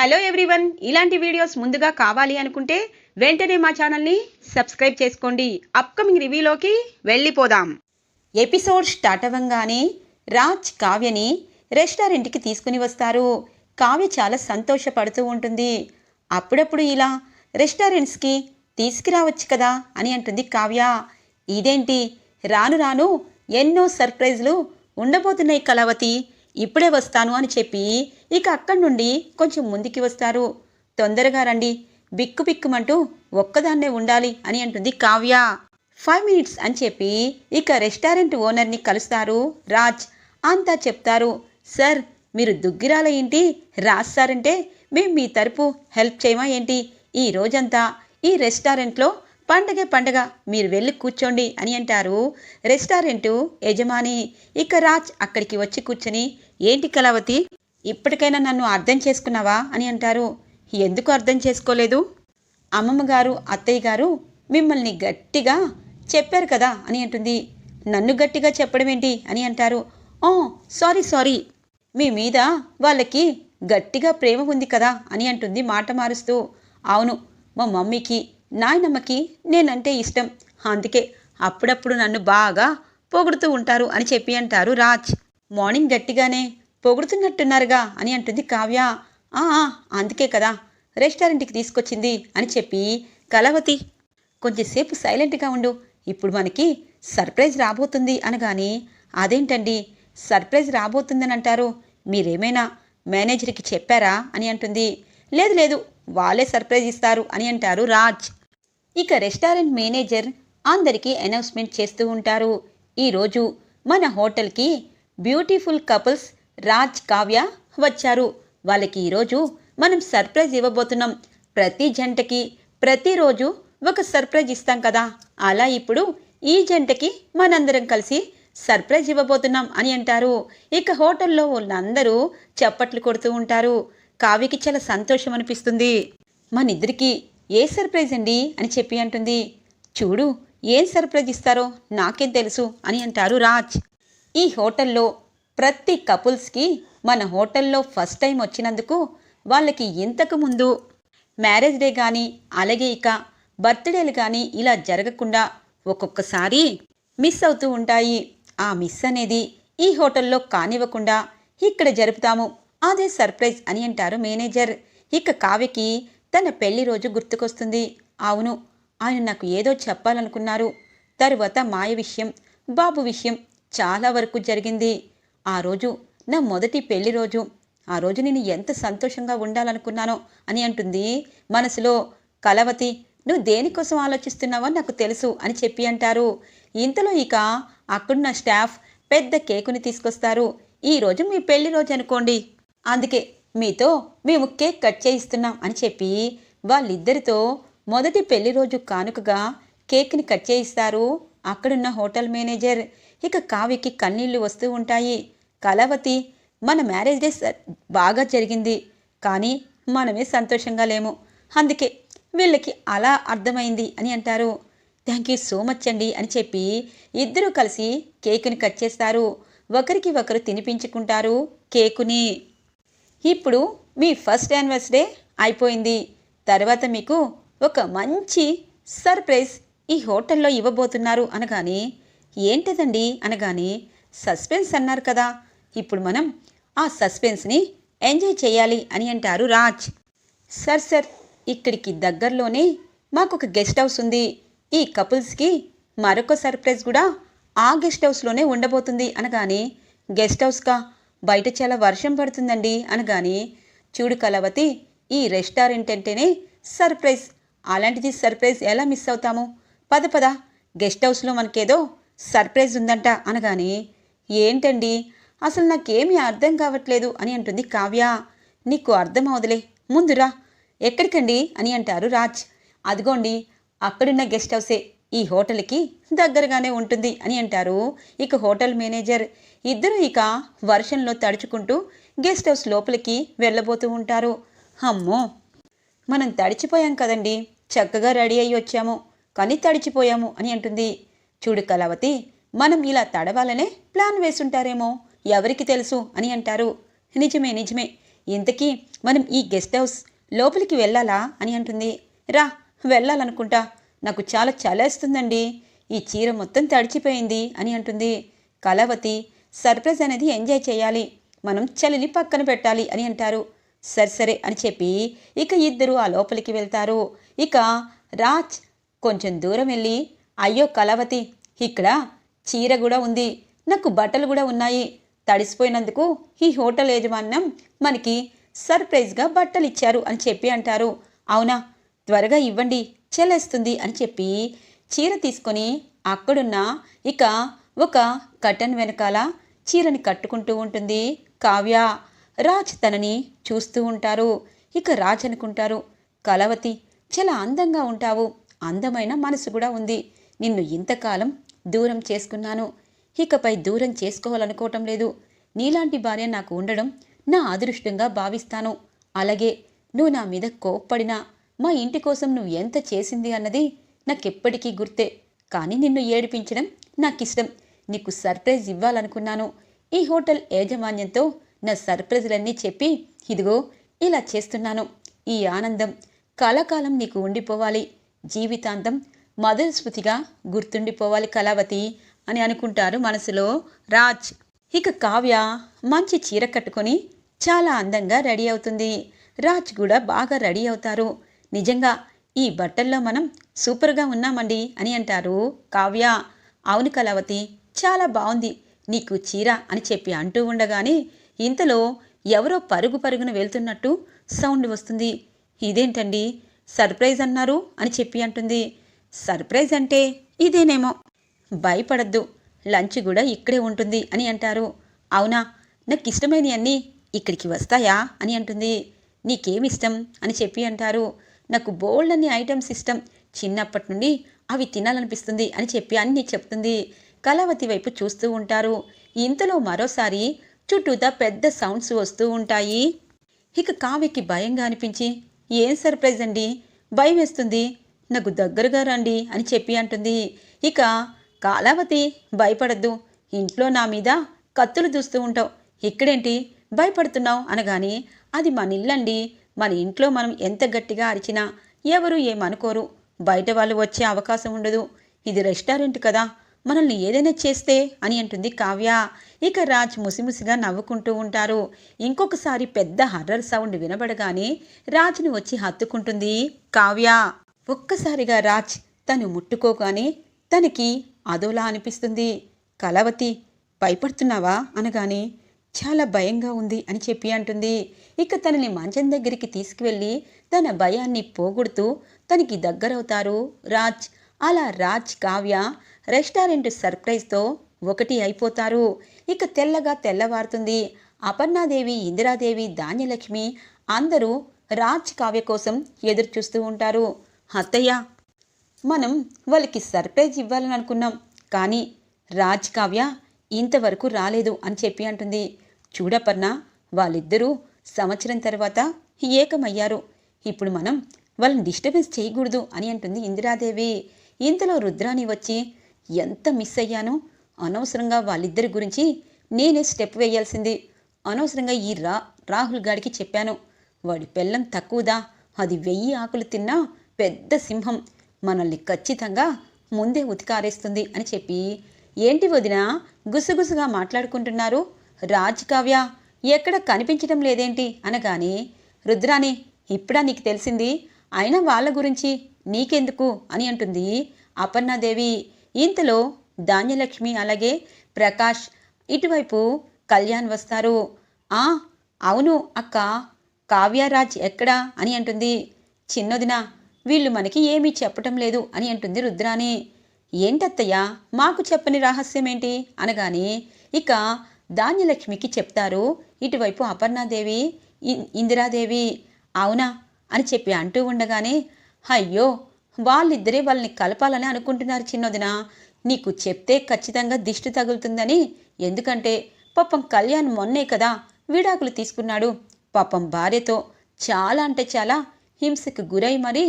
Hello everyone ఇలాంటి videos ముందుగా కావాలి అనుకుంటే వెంటనే మా ఛానల్ని సబ్స్క్రైబ్ చేసుకోండి. అప్కమింగ్ రివ్యూలోకి వెళ్ళిపోదాం. ఎపిసోడ్ స్టార్ట్ అవ్వంగానే రాజ్ కావ్యని రెస్టారెంట్కి తీసుకుని వస్తారు. కావ్య చాలా సంతోషపడుతూ ఉంటుంది. అప్పుడప్పుడు ఇలా రెస్టారెంట్స్కి తీసుకురావచ్చు కదా అని అంటుంది కావ్య. ఇదేంటి? రాను రాను ఎన్నో సర్ప్రైజ్లు ఉండబోతున్నాయి కళావతి. ఇప్పుడే వస్తాను అని చెప్పి ఇక అక్కడి నుండి కొంచెం ముందుకి వస్తారు. తొందరగా రండి. బిక్కు బిక్కుమంటూ ఒక్కదాన్నే ఉండాలి అని అంటుంది కావ్య. ఫైవ్ మినిట్స్ అని చెప్పి ఇక రెస్టారెంట్ ఓనర్ని కలుస్తారు. రాజ్ అంతా చెప్తారు సార్ మీరు దుగ్గిరాల ఏంటి? రాజ్ సార్ అంటే మేము మీ తరపు హెల్ప్ చేయమా ఏంటి? ఈ రోజంతా ఈ రెస్టారెంట్లో పండగే పండగ మీరు వెళ్ళి కూర్చోండి అని అంటారు రెస్టారెంటు యజమాని. ఇక రాజ్ అక్కడికి వచ్చి కూర్చొని ఏంటి కళావతి ఇప్పటికైనా నన్ను అర్థం చేసుకున్నావా? అని అంటారు. ఎందుకు అర్థం చేసుకోలేదు? అమ్మమ్మ గారు అత్తయ్య గారు మిమ్మల్ని గట్టిగా చెప్పారు కదా అని అంటుంది. నన్ను గట్టిగా చెప్పడం ఏంటి? అని అంటారు. ఓ సారీ సారీ. మీ మీద వాళ్ళకి గట్టిగా ప్రేమ ఉంది కదా అని అంటుంది మాట మారుస్తూ. అవును మా మమ్మీకి నాయనమ్మకి నేనంటే ఇష్టం. అందుకే అప్పుడప్పుడు నన్ను బాగా పొగుడుతూ ఉంటారు అని చెప్పి అంటారు రాజ్. మార్నింగ్ గట్టిగానే పొగుడుతున్నట్టున్నారుగా అని అంటుంది కావ్య. "ఆ, అందుకే కదా రెస్టారెంట్కి తీసుకొచ్చింది అని చెప్పి కలవతి కొంచెంసేపు సైలెంట్గా ఉండు. ఇప్పుడు మనకి సర్ప్రైజ్ రాబోతుంది అనగాని అదేంటండి? సర్ప్రైజ్ రాబోతుందని అంటారు. మీరేమైనా మేనేజర్కి చెప్పారా? అని అంటుంది. లేదు లేదు వాళ్ళే సర్ప్రైజ్ ఇస్తారు అని అంటారు రాజ్. ఇక రెస్టారెంట్ మేనేజర్ అందరికీ అనౌన్స్మెంట్ చేస్తూ ఉంటారు. ఈరోజు మన హోటల్కి బ్యూటిఫుల్ కపుల్స్ రాజ్ కావ్య వచ్చారు. వాళ్ళకి ఈరోజు మనం సర్ప్రైజ్ ఇవ్వబోతున్నాం. ప్రతి జంటకి ప్రతిరోజు ఒక సర్ప్రైజ్ ఇస్తాం కదా. అలా ఇప్పుడు ఈ జంటకి మనందరం కలిసి సర్ప్రైజ్ ఇవ్వబోతున్నాం అని అంటారు. ఇక హోటల్లో వాళ్ళందరూ చప్పట్లు కొడుతూ ఉంటారు. కావ్యకి చాలా సంతోషం అనిపిస్తుంది. మనిద్దరికి ఏ సర్ప్రైజ్ అండి అని చెప్పి అంటుంది. చూడు ఏం సర్ప్రైజ్ ఇస్తారో నాకేం తెలుసు అని అంటారు రాజ్. ఈ హోటల్లో ప్రతి కపుల్స్కి మన హోటల్లో ఫస్ట్ టైం వచ్చినందుకు వాళ్ళకి ఇంతకు ముందు మ్యారేజ్ డే కానీ అలాగే ఇక బర్త్డేలు కానీ ఇలా జరగకుండా ఒక్కొక్కసారి మిస్ అవుతూ ఉంటాయి. ఆ మిస్ అనేది ఈ హోటల్లో కానివ్వకుండా ఇక్కడ జరుపుతాము. అదే సర్ప్రైజ్ అని అంటారు మేనేజర్. ఇక కావ్యకి తన పెళ్ళి రోజు గుర్తుకొస్తుంది. అవును ఆయన నాకు ఏదో చెప్పాలనుకున్నారు. తరువాత మాయ విషయం బాబు విషయం చాలా వరకు జరిగింది. ఆ రోజు నా మొదటి పెళ్ళి రోజు. ఆ రోజు నేను ఎంత సంతోషంగా ఉండాలనుకున్నానో అని అంటుంది మనసులో. కలవతి నువ్వు దేనికోసం ఆలోచిస్తున్నావో నాకు తెలుసు అని చెప్పి అంటారు. ఇంతలో ఇక అక్కడున్న స్టాఫ్ పెద్ద కేకుని తీసుకొస్తారు. ఈ రోజు మీ పెళ్ళి రోజు అనుకోండి. అందుకే మీతో మేము కేక్ కట్ చేయిస్తున్నాం అని చెప్పి వాళ్ళిద్దరితో మొదటి పెళ్ళి రోజు కానుకగా కేక్ని కట్ చేయిస్తారు. అక్కడున్న హోటల్ మేనేజర్. ఇక కావ్యకి కన్నీళ్ళు వస్తూ ఉంటాయి. కళావతి మన మ్యారేజ్ డే బాగా జరిగింది. కానీ మనమే సంతోషంగా లేము. అందుకే వీళ్ళకి అలా అర్థమైంది అని అంటారు. థ్యాంక్ యూ సో మచ్ అండి అని చెప్పి ఇద్దరూ కలిసి కేకుని కట్ చేస్తారు. ఒకరికి ఒకరు తినిపించుకుంటారు కేకుని. ఇప్పుడు మీ ఫస్ట్ యానివర్సరీ అయిపోయింది. తర్వాత మీకు ఒక మంచి సర్ప్రైజ్ ఈ హోటల్లో ఇవ్వబోతున్నారు అనగాని ఏంటిదండి అనగానే సస్పెన్స్ అన్నారు కదా. ఇప్పుడు మనం ఆ సస్పెన్స్ని ఎంజాయ్ చేయాలి అని అంటారు రాజ్. సార్ సార్ ఇక్కడికి దగ్గరలోనే మాకు ఒక గెస్ట్ హౌస్ ఉంది. ఈ కపుల్స్కి మరొక సర్ప్రైజ్ కూడా ఆ గెస్ట్ హౌస్లోనే ఉండబోతుంది అనగానే గెస్ట్ హౌస్కా? బయట చాలా వర్షం పడుతుందండి అనగానే చూడు కళావతి ఈ రెస్టారెంట్ అంటేనే సర్ప్రైజ్. అలాంటిది సర్ప్రైజ్ ఎలా మిస్ అవుతాము? పద పద. గెస్ట్ హౌస్లో మనకేదో సర్ప్రైజ్ ఉందంట అనగానే ఏంటండి? అసలు నాకేమీ అర్థం కావట్లేదు అని అంటుంది కావ్య. నీకు అర్థం అవదులే. ముందురా ఎక్కడికండి? అని అంటారు రాజ్. అదిగోండి అక్కడున్న గెస్ట్ హౌసే. ఈ హోటల్కి దగ్గరగానే ఉంటుంది అని అంటారు. ఇక హోటల్ మేనేజర్ ఇద్దరు ఇక వర్షంలో తడుచుకుంటూ గెస్ట్ హౌస్ లోపలికి వెళ్ళబోతూ ఉంటారు. అమ్మో! మనం తడిచిపోయాం కదండి. చక్కగా రెడీ అయ్యి వచ్చాము. కానీ తడిచిపోయాము అని అంటుంది. చూడు కళావతి మనం ఇలా తడవాలనే ప్లాన్ వేసుంటారేమో. ఎవరికి తెలుసు అని అంటారు. నిజమే నిజమే. ఇంతకీ మనం ఈ గెస్ట్ హౌస్ లోపలికి వెళ్ళాలా అని అంటుంది. రా వెళ్ళాలనుకుంటా. నాకు చాలా చలేస్తుందండి. ఈ చీర మొత్తం తడిచిపోయింది అని అంటుంది. కళావతి సర్ప్రైజ్ అనేది ఎంజాయ్ చేయాలి. మనం చలిని పక్కన పెట్టాలి అని అంటారు. సరే సరే అని చెప్పి ఇక ఇద్దరు ఆ లోపలికి వెళ్తారు. ఇక రాజ్ కొంచెం దూరం వెళ్ళి అయ్యో కళావతి ఇక్కడ చీర కూడా ఉంది. నాకు బట్టలు కూడా ఉన్నాయి. తడిసిపోయినందుకు ఈ హోటల్ యజమాన్యం మనకి సర్ప్రైజ్గా బట్టలు ఇచ్చారు అని చెప్పి అంటారు. అవునా? త్వరగా ఇవ్వండి. చెల్లేస్తుంది అని చెప్పి చీర తీసుకొని అక్కడున్న ఇక ఒక కటన్ వెనకాల చీరని కట్టుకుంటూ ఉంటుంది. కావ్య రాజ్ తనని చూస్తూ ఉంటారు. ఇక రాజ్ అనుకుంటారు కలవతి చాలా అందంగా ఉంటావు. అందమైన మనసు కూడా ఉంది. నిన్ను ఇంతకాలం దూరం చేసుకున్నాను. ఇకపై దూరం చేసుకోవాలనుకోవటం లేదు. నీలాంటి భార్య నాకు ఉండడం నా అదృష్టంగా భావిస్తాను. అలాగే నువ్వు నా మీద కోప్పడినా మా ఇంటి కోసం నువ్వు ఎంత చేసింది అన్నది నాకెప్పటికీ గుర్తే. కానీ నిన్ను ఏడిపించడం నాకిష్టం. నీకు సర్ప్రైజ్ ఇవ్వాలనుకున్నాను. ఈ హోటల్ యాజమాన్యంతో నా సర్ప్రైజ్లన్నీ చెప్పి ఇదిగో ఇలా చేస్తున్నాను. ఈ ఆనందం కలకాలం నీకు ఉండిపోవాలి. జీవితాంతం మధుర స్మృతిగా గుర్తుండిపోవాలి కళావతి అని అనుకుంటారు మనసులో రాజ్. ఇక కావ్య మంచి చీర కట్టుకొని చాలా అందంగా రెడీ అవుతుంది. రాజ్ కూడా బాగా రెడీ అవుతారు. నిజంగా ఈ బట్టల్లో మనం సూపర్గా ఉన్నామండి అని అంటారు కావ్య. అవును కళావతి చాలా బాగుంది నీకు చీర అని చెప్పి అంటూ ఉండగానే ఇంతలో ఎవరో పరుగు పరుగున వెళ్తున్నట్టు సౌండ్ వస్తుంది. ఇదేంటండి? సర్ప్రైజ్ అన్నారు అని చెప్పి అంటుంది. సర్ప్రైజ్ అంటే ఇదేనేమో. భయపడద్దు. లంచ్ కూడా ఇక్కడే ఉంటుంది అని అంటారు. అవునా? నాకు ఇష్టమైనవన్నీ ఇక్కడికి వస్తాయా అని అంటుంది. నీకేమి ఇష్టం అని చెప్పి అంటారు. నాకు బోల్డ్ అన్ని ఐటమ్స్ ఇష్టం. చిన్నప్పటి నుండి అవి తినాలనిపిస్తుంది అని చెప్పి అన్నీ చెప్తుంది. కళావతి వైపు చూస్తూ ఉంటారు. ఇంతలో మరోసారి చుట్టూతా పెద్ద సౌండ్స్ వస్తూ ఉంటాయి. ఇక కావ్యకి భయంగా అనిపించి ఏం సర్ప్రైజ్ అండి? భయం వేస్తుంది. నాకు దగ్గరగా రండి అని చెప్పి అంటుంది. ఇక కాలావతి భయపడద్దు. ఇంట్లో నా మీద కత్తులు దూస్తూ ఉంటావు. ఇక్కడేంటి? భయపడుతున్నావు? అనగాని అది మన ఇల్లండి. మన ఇంట్లో మనం ఎంత గట్టిగా అరిచినా ఎవరు ఏమనుకోరు. బయట వాళ్ళు వచ్చే అవకాశం ఉండదు. ఇది రెస్టారెంట్ కదా. మనల్ని ఏదైనా చేస్తే అని అంటుంది కావ్య. ఇక రాజ్ ముసిముసిగా నవ్వుకుంటూ ఉంటారు. ఇంకొకసారి పెద్ద హర్రర్ సౌండ్ వినబడగానే రాజ్ని వచ్చి హత్తుకుంటుంది కావ్య. ఒక్కసారిగా రాజ్ తను ముట్టుకోగానే తనకి అదోలా అనిపిస్తుంది. కలవతి భయపడుతున్నావా? అనగానే చాలా భయంగా ఉంది అని చెప్పి అంటుంది. ఇక తనని మంచం దగ్గరికి తీసుకువెళ్ళి తన భయాన్ని పోగొడుతూ తనకి దగ్గరవుతారు రాజ్. అలా రాజ్ కావ్య రెస్టారెంట్ సర్ప్రైజ్తో ఒకటి అయిపోతారు. ఇక తెల్లగా తెల్లవారుతుంది. అపర్ణాదేవి ఇందిరాదేవి ధాన్యలక్ష్మి అందరూ రాజ్ కావ్య కోసం ఎదురు చూస్తూ ఉంటారు. అత్తయ్య మనం వాళ్ళకి సర్ప్రైజ్ ఇవ్వాలని అనుకున్నాం కానీ రాజ్ కావ్య ఇంతవరకు రాలేదు అని చెప్పి అంటుంది. చూడపర్ణ వాళ్ళిద్దరూ సంవత్సరం తర్వాత ఏకమయ్యారు. ఇప్పుడు మనం వాళ్ళని డిస్టర్బెన్స్ చేయకూడదు అని అంటుంది ఇందిరాదేవి. ఇంతలో రుద్రాని వచ్చి ఎంత మిస్ అయ్యానో అనవసరంగా వాళ్ళిద్దరి గురించి నేనే స్టెప్ వేయాల్సింది. అనవసరంగా ఈ రా రాహుల్ గాడికి చెప్పాను. వాడి పెళ్ళం తక్కువదా? అది వెయ్యి ఆకులు తిన్నా పెద్ద సింహం. మనల్ని ఖచ్చితంగా ముందే ఉతికారేస్తుంది అని చెప్పి. ఏంటి వదిన గుసగుసగా మాట్లాడుకుంటున్నారు? రాజ్ కావ్య ఎక్కడ కనిపించడం లేదేంటి? అనగానే రుద్రాని ఇప్పుడా నీకు తెలిసింది? అయినా వాళ్ళ గురించి నీకెందుకు? అని అంటుంది అపర్ణాదేవి. ఇంతలో ధాన్యలక్ష్మి అలాగే ప్రకాష్ ఇటువైపు కళ్యాణ్ వస్తారు. ఆ అవును అక్క కావ్యరాజ్ ఎక్కడా అని అంటుంది. చిన్నదిన వీళ్ళు మనకి ఏమీ చెప్పటం లేదు అని అంటుంది రుద్రాని ఏంటత్తయ్య మాకు చెప్పని రహస్యం ఏంటి అనగానే ఇక ధాన్యలక్ష్మికి చెప్తారు ఇటువైపు అపర్ణాదేవి ఇందిరాదేవి. అవునా అని చెప్పి అంటూ ఉండగానే అయ్యో వాళ్ళిద్దరే వాళ్ళని కలపాలని అనుకుంటున్నారు చిన్నదిన. నీకు చెప్తే ఖచ్చితంగా దిష్టి తగులుతుందని. ఎందుకంటే పాపం కళ్యాణ్ మొన్నే కదా విడాకులు తీసుకున్నాడు. పాపం భార్యతో చాలా అంటే చాలా హింసకు గురై మరీ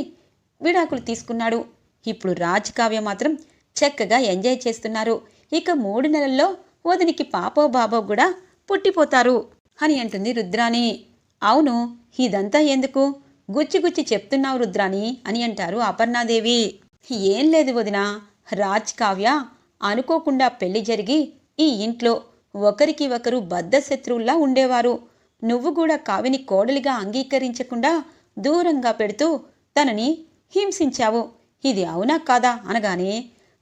విడాకులు తీసుకున్నాడు. ఇప్పుడు రాజకావ్య మాత్రం చక్కగా ఎంజాయ్ చేస్తున్నారు. ఇక మూడు నెలల్లో వదినికి పాపో బాబో కూడా పుట్టిపోతారు అని అంటుంది రుద్రాని అవును ఇదంతా ఎందుకు? గుచ్చి గుచ్చి చెప్తున్నావు రుద్రాని అని అంటారు అపర్ణాదేవి. ఏం లేదు వదిన రాజ్ కావ్య అనుకోకుండా పెళ్ళి జరిగి ఈ ఇంట్లో ఒకరికి ఒకరు బద్ధ శత్రువుల్లా ఉండేవారు. నువ్వు కూడా కావిని కోడలిగా అంగీకరించకుండా దూరంగా పెడుతూ తనని హింసించావు. ఇది అవునా కాదా అనగానే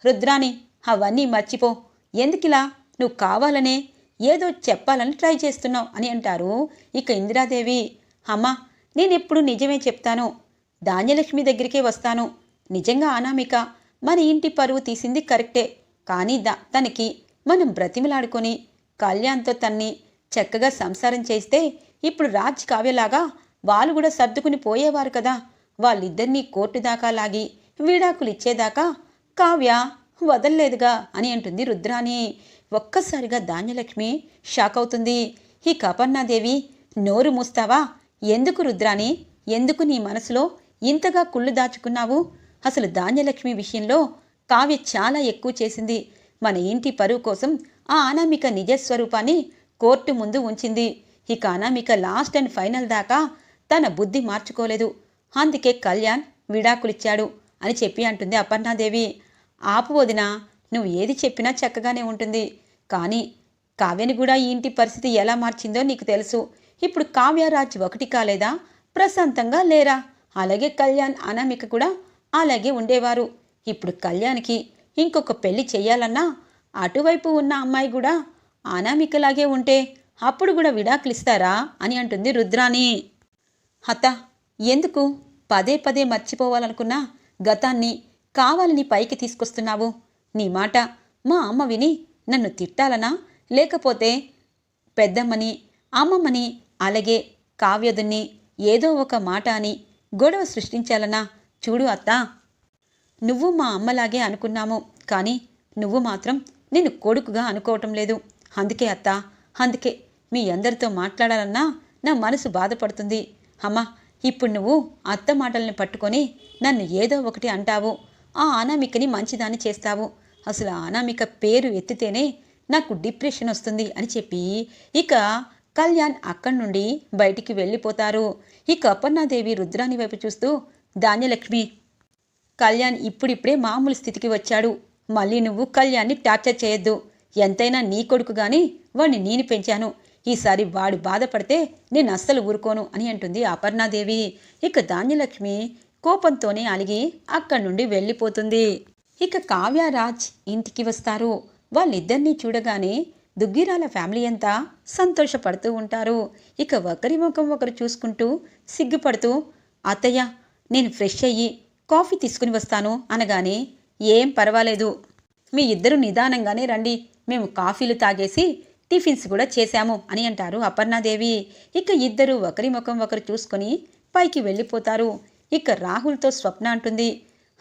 రుద్రాని అవన్నీ మర్చిపో. ఎందుకిలా? నువ్వు కావాలనే ఏదో చెప్పాలని ట్రై చేస్తున్నావు అని అంటారు ఇక ఇందిరాదేవి. అమ్మా నేనెప్పుడు నిజమే చెప్తాను. ధాన్యలక్ష్మి దగ్గరికే వస్తాను. నిజంగా అనామిక మన ఇంటి పరువు తీసింది కరెక్టే. కానీ దా తనకి మనం బ్రతిమలాడుకొని కళ్యాణ్తో తన్ని చక్కగా సంసారం చేస్తే ఇప్పుడు రాజ్ కావ్యలాగా వాళ్ళు కూడా సర్దుకుని పోయేవారు కదా. వాళ్ళిద్దరినీ కోర్టు దాకా లాగి వీడాకులు ఇచ్చేదాకా కావ్య వదల్లేదుగా అని అంటుంది రుద్రాని ఒక్కసారిగా ధాన్యలక్ష్మి షాక్ అవుతుంది. ఈ కపర్ణాదేవి నోరు మూస్తావా? ఎందుకు రుద్రాని? ఎందుకు నీ మనసులో ఇంతగా కుళ్ళు దాచుకున్నావు? అసలు ధాన్యలక్ష్మి విషయంలో కావ్య చాలా ఎక్కువ చేసింది. మన ఇంటి పరువు కోసం ఆ అనామిక నిజస్వరూపాన్ని కోర్టు ముందు ఉంచింది. ఇక అనామిక లాస్ట్ అండ్ ఫైనల్ దాకా తన బుద్ధి మార్చుకోలేదు. అందుకే కళ్యాణ్ విడాకులిచ్చాడు అని చెప్పి అంటుంది అపర్ణాదేవి. ఆపు వదినా నువ్వు ఏది చెప్పినా చక్కగానే ఉంటుంది. కానీ కావ్యని కూడా ఈ ఇంటి పరిస్థితి ఎలా మార్చిందో నీకు తెలుసు. ఇప్పుడు కావ్యరాజ్ ఒకటి కాలేదా? ప్రశాంతంగా లేరా? అలాగే కళ్యాణ్ అనామిక కూడా అలాగే ఉండేవారు. ఇప్పుడు కళ్యాణ్కి ఇంకొక పెళ్ళి చేయాలన్నా అటువైపు ఉన్న అమ్మాయి కూడా అనామికలాగే ఉంటే అప్పుడు కూడా విడాకులు ఇస్తారా అని అంటుంది రుద్రాణి. హత ఎందుకు? పదే పదే మర్చిపోవాలనుకున్న గతాన్ని కావాలని పైకి తీసుకొస్తున్నావు. నీ మాట మా అమ్మ విని నన్ను తిట్టాలనా? లేకపోతే పెద్దమ్మని అమ్మమ్మని అలాగే కావ్యదుని ఏదో ఒక మాట అని గొడవ సృష్టించాలనా చూడు అత్తా. నువ్వు మా అమ్మలాగే అనుకున్నాము కానీ నువ్వు మాత్రం నేను కొడుకుగా అనుకోవటం లేదు. అందుకే అత్తా అందుకే మీ అందరితో మాట్లాడాలన్నా నా మనసు బాధపడుతుంది. అమ్మా ఇప్పుడు నువ్వు అత్త మాటల్ని పట్టుకొని నన్ను ఏదో ఒకటి అంటావు. ఆ అనామికని మంచిదాన్ని చేస్తావు. అసలు ఆ అనామిక పేరు ఎత్తితేనే నాకు డిప్రెషన్ వస్తుంది అని చెప్పి ఇక కళ్యాణ్ అక్కడి నుండి బయటికి వెళ్ళిపోతారు. ఇక అపర్ణాదేవి రుద్రాని వైపు చూస్తూ ధాన్యలక్ష్మి! కళ్యాణ్ ఇప్పుడిప్పుడే మామూలు స్థితికి వచ్చాడు. మళ్ళీ నువ్వు కళ్యాణ్ని టార్చర్ చేయొద్దు. ఎంతైనా నీ కొడుకు గాని వాణ్ణి నేను పెంచాను. ఈసారి వాడు బాధపడితే నేను అస్సలు ఊరుకోను అని అంటుంది అపర్ణాదేవి. ఇక ధాన్యలక్ష్మి కోపంతోనే అలిగి అక్కడి నుండి వెళ్ళిపోతుంది. ఇక కావ్యరాజ్ ఇంటికి వస్తారు. వాళ్ళిద్దరినీ చూడగానే దుగ్గిరాల ఫ్యామిలీ అంతా సంతోషపడుతూ ఉంటారు. ఇక ఒకరి ముఖం ఒకరు చూసుకుంటూ సిగ్గుపడుతూ అత్తయ్య నేను ఫ్రెష్ అయ్యి కాఫీ తీసుకుని వస్తాను అనగానే ఏం పర్వాలేదు. మీ ఇద్దరు నిదానంగానే రండి. మేము కాఫీలు తాగేసి టిఫిన్స్ కూడా చేశాము అని అంటారు అపర్ణాదేవి. ఇక ఇద్దరు ఒకరి ముఖం ఒకరు చూసుకొని పైకి వెళ్ళిపోతారు. ఇక రాహుల్తో స్వప్న అంటుంది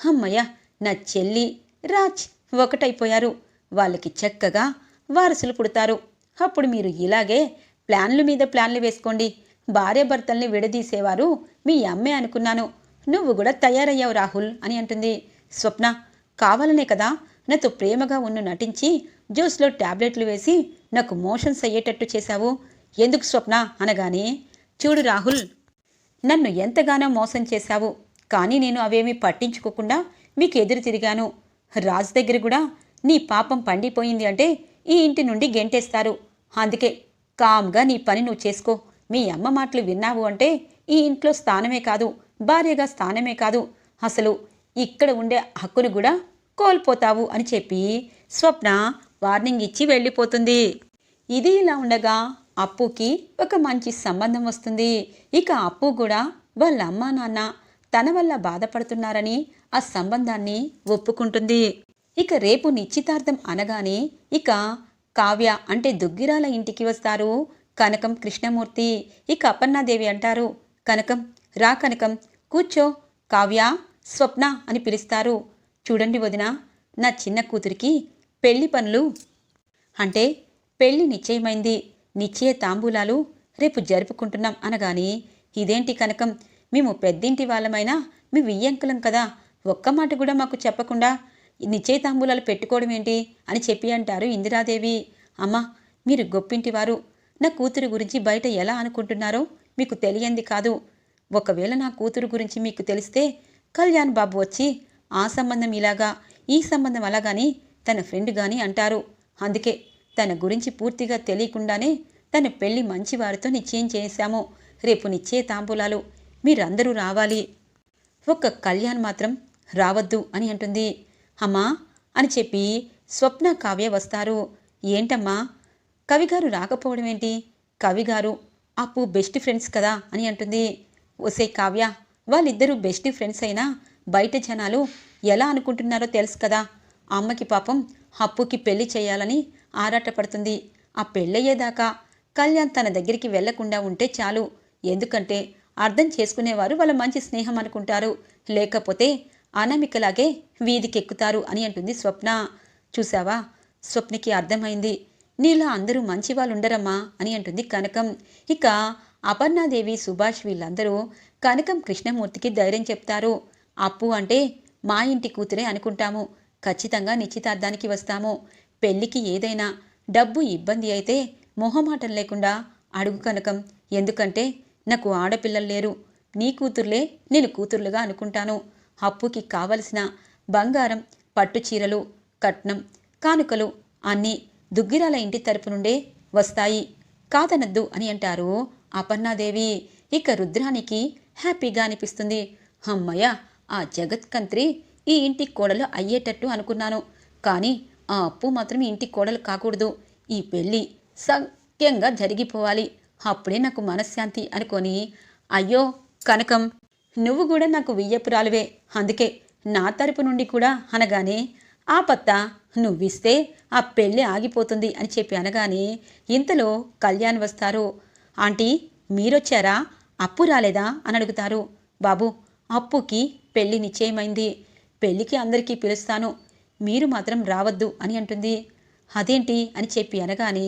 అమ్మయ్య నా చెల్లి రాజ్ ఒకటైపోయారు. వాళ్ళకి చక్కగా వారసులు పుడతారు. అప్పుడు మీరు ఇలాగే ప్లాన్ల మీద ప్లాన్లు వేసుకోండి. భార్యాభర్తల్ని విడదీసేవారు మీ అమ్మే అనుకున్నాను. నువ్వు కూడా తయారయ్యావు రాహుల్ అని అంటుంది. స్వప్న కావాలనే కదా నాతో ప్రేమగా ఉన్ను నటించి జ్యూస్లో టాబ్లెట్లు వేసి నాకు మోషన్స్ అయ్యేటట్టు చేశావు. ఎందుకు స్వప్న అనగానే చూడు రాహుల్ నన్ను ఎంతగానో మోసం చేశావు. కానీ నేను అవేమీ పట్టించుకోకుండా మీకు ఎదురు తిరిగాను. రాజు దగ్గర కూడా నీ పాపం పండిపోయింది అంటే ఈ ఇంటి నుండి గెంటేస్తారు. అందుకే కామ్గా నీ పని నువ్వు చేసుకో. మీ అమ్మ మాటలు విన్నావు అంటే ఈ ఇంట్లో స్థానమే కాదు భార్యగా స్థానమే కాదు. అసలు ఇక్కడ ఉండే హక్కును కూడా కోల్పోతావు అని చెప్పి స్వప్న వార్నింగ్ ఇచ్చి వెళ్ళిపోతుంది. ఇది ఇలా ఉండగా అప్పుకి ఒక మంచి సంబంధం వస్తుంది. ఇక అప్పు కూడా వాళ్ళ అమ్మా నాన్న తన వల్ల బాధపడుతున్నారని ఆ సంబంధాన్ని ఒప్పుకుంటుంది. ఇక రేపు నిశ్చితార్థం అనగానే ఇక కావ్య అంటే దుగ్గిరాల ఇంటికి వస్తారు. కనకం కృష్ణమూర్తి ఇక అపర్ణాదేవి అంటారు. కనకం రా కనకం కూర్చో కావ్య స్వప్న అని పిలుస్తారు. చూడండి వదిన నా చిన్న కూతురికి పెళ్ళి పనులు. అంటే పెళ్ళి నిశ్చయమైంది. నిశ్చయ తాంబూలాలు రేపు జరుపుకుంటున్నాం అనగాని ఇదేంటి కనకం? మేము పెద్దింటి వాళ్ళమైనా మీ వియ్యంకులం కదా. ఒక్క మాట కూడా మాకు చెప్పకుండా నిశ్చయితాంబూలాలు పెట్టుకోవడం ఏంటి అని చెప్పి అంటారు ఇందిరాదేవి. అమ్మా మీరు గొప్పింటివారు. నా కూతురు గురించి బయట ఎలా అనుకుంటున్నారో మీకు తెలియంది కాదు. ఒకవేళ నా కూతురు గురించి మీకు తెలిస్తే కళ్యాణ్ బాబు వచ్చి ఆ సంబంధం ఇలాగా ఈ సంబంధం అలాగాని తన ఫ్రెండ్ కానీ అంటారు. అందుకే తన గురించి పూర్తిగా తెలియకుండానే తన పెళ్ళి మంచివారితో నిశ్చయం చేశాము. రేపు నిశ్చయ తాంబూలాలు మీరందరూ రావాలి. ఒక్క కళ్యాణ్ మాత్రం రావద్దు అని అంటుంది. అమ్మా అని చెప్పి స్వప్న కావ్య వస్తారు. ఏంటమ్మా? కవిగారు రాకపోవడం ఏంటి? కవిగారు అప్పు బెస్ట్ ఫ్రెండ్స్ కదా అని అంటుంది. ఒసే కావ్య వాళ్ళిద్దరూ బెస్ట్ ఫ్రెండ్స్ అయినా బయట జనాలు ఎలా అనుకుంటున్నారో తెలుసు కదా. అమ్మకి పాపం అప్పుకి పెళ్ళి చేయాలని ఆరాటపడుతుంది. ఆ పెళ్ళయ్యేదాకా కళ్యాణ్ తన దగ్గరికి వెళ్ళకుండా ఉంటే చాలు. ఎందుకంటే అర్థం చేసుకునేవారు వాళ్ళ మంచి స్నేహం అనుకుంటారు. లేకపోతే అనామికలాగే వీధికెక్కుతారు అని అంటుంది స్వప్న. చూసావా స్వప్నకి అర్థమైంది. నీలా అందరూ మంచి వాళ్ళు ఉండరమ్మా అని అంటుంది కనకం. ఇక అపర్ణాదేవి సుభాష్ వీళ్ళందరూ కనకం కృష్ణమూర్తికి ధైర్యం చెప్తారు. అప్పు అంటే మా ఇంటి కూతురే అనుకుంటాము. ఖచ్చితంగా నిశ్చితార్థానికి వస్తాము. పెళ్ళికి ఏదైనా డబ్బు ఇబ్బంది అయితే మొహమాటం లేకుండా అడుగు కనకం. ఎందుకంటే నాకు ఆడపిల్లలు లేరు. నీ కూతుర్లే నేను కూతుర్లుగా అనుకుంటాను. అప్పుకి కావలసిన బంగారం పట్టు చీరలు కట్నం కానుకలు అన్నీ దుగ్గిరాల ఇంటి తరపు నుండే వస్తాయి. కాదనద్దు అని అంటారు అపర్ణాదేవి. ఇక రుద్రానికి హ్యాపీగా అనిపిస్తుంది. అమ్మయ్య ఆ జగత్కంత్రి ఈ ఇంటి కోడలు అయ్యేటట్టు అనుకున్నాను. కానీ ఆ అప్పు మాత్రం ఇంటి కోడలు కాకూడదు. ఈ పెళ్ళి సఖ్యంగా జరిగిపోవాలి. అప్పుడే నాకు మనశ్శాంతి అనుకొని అయ్యో కనకం నువ్వు కూడా నాకు వియ్యపురాలువే. అందుకే నా తరపు నుండి కూడా అనగానే ఆ పత్త నువ్విస్తే ఆ పెళ్ళి ఆగిపోతుంది అని చెప్పి అనగానే ఇంతలో కళ్యాణ్ వస్తారు? ఆంటీ మీరొచ్చారా? అప్పు రాలేదా? అని అడుగుతారు. బాబు అప్పుకి పెళ్ళి నిశ్చయమైంది. పెళ్ళికి అందరికీ పిలుస్తాను. మీరు మాత్రం రావద్దు అని అంటుంది. అదేంటి? అని చెప్పి అనగానే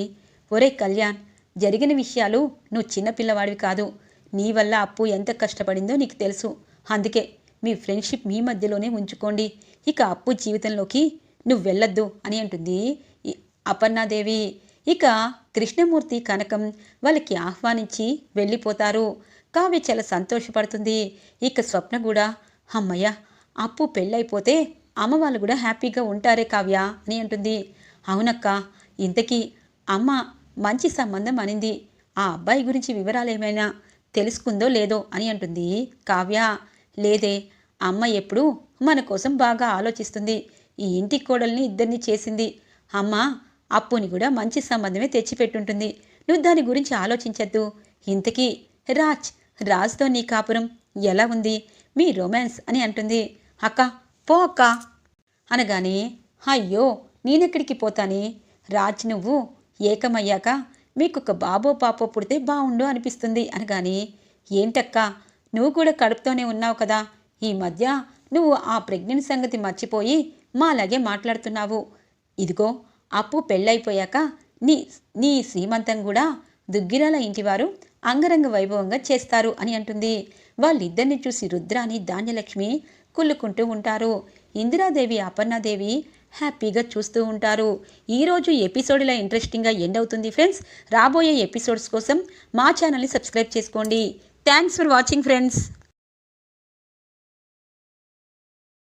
ఒరే కళ్యాణ్ జరిగిన విషయాలు నువ్వు చిన్నపిల్లవాడివి కాదు. నీ వల్ల అప్పు ఎంత కష్టపడిందో నీకు తెలుసు. అందుకే మీ ఫ్రెండ్షిప్ మీ మధ్యలోనే ఉంచుకోండి. ఇక అప్పు జీవితంలోకి నువ్వు వెళ్ళొద్దు అని అంటుంది అపర్ణాదేవి. ఇక కృష్ణమూర్తి కనకం వాళ్ళకి ఆహ్వానించి వెళ్ళిపోతారు. కావ్య చాలా సంతోషపడుతుంది. ఇక స్వప్న కూడా అమ్మయ్య అప్పు పెళ్ళైపోతే అమ్మ వాళ్ళు కూడా హ్యాపీగా ఉంటారే కావ్య అని అంటుంది. అవునక్క ఇంతకీ అమ్మ మంచి సంబంధం అనింది. ఆ అబ్బాయి గురించి వివరాలు ఏమైనా తెలుసుకుందో లేదో అని అంటుంది. కావ్య లేదే అమ్మ ఎప్పుడూ మన కోసం బాగా ఆలోచిస్తుంది. ఈ ఇంటి కోడల్ని ఇద్దరిని చేసింది. అమ్మ అప్పుని కూడా మంచి సంబంధమే తెచ్చిపెట్టుంటుంది. నువ్వు దాని గురించి ఆలోచించద్దు. ఇంతకీ రాజ్ రాజ్తో నీ కాపురం ఎలా ఉంది? మీ రొమాన్స్ అని అంటుంది. అక్క పో అక్క. అనగానే అయ్యో నేనెక్కడికి పోతానే? రాజ్ నువ్వు ఏకమయ్యాక మీకు ఒక బాబో పాపో పుడితే బాగుండు అనిపిస్తుంది. అనగాని ఏంటక్క? నువ్వు కూడా కడుపుతోనే ఉన్నావు కదా. ఈ మధ్య నువ్వు ఆ ప్రెగ్నెంట్ సంగతి మర్చిపోయి మాలాగే మాట్లాడుతున్నావు. ఇదిగో అప్పు పెళ్ళైపోయాక నీ నీ శ్రీమంతం కూడా దుగ్గిరాల ఇంటివారు అంగరంగ వైభవంగా చేస్తారు అని అంటుంది. వాళ్ళిద్దరిని చూసి రుద్రాని ధాన్యలక్ష్మి కుళ్ళుకుంటూ ఉంటారు. ఇందిరాదేవి అపర్ణాదేవి హ్యాపీగా చూస్తూ ఉంటారు. ఈరోజు ఎపిసోడ్ ఇలా ఇంట్రెస్టింగ్గా ఎండ్ అవుతుంది ఫ్రెండ్స్. రాబోయే ఎపిసోడ్స్ కోసం మా ఛానల్ని సబ్స్క్రైబ్ చేసుకోండి. Thanks for watching friends.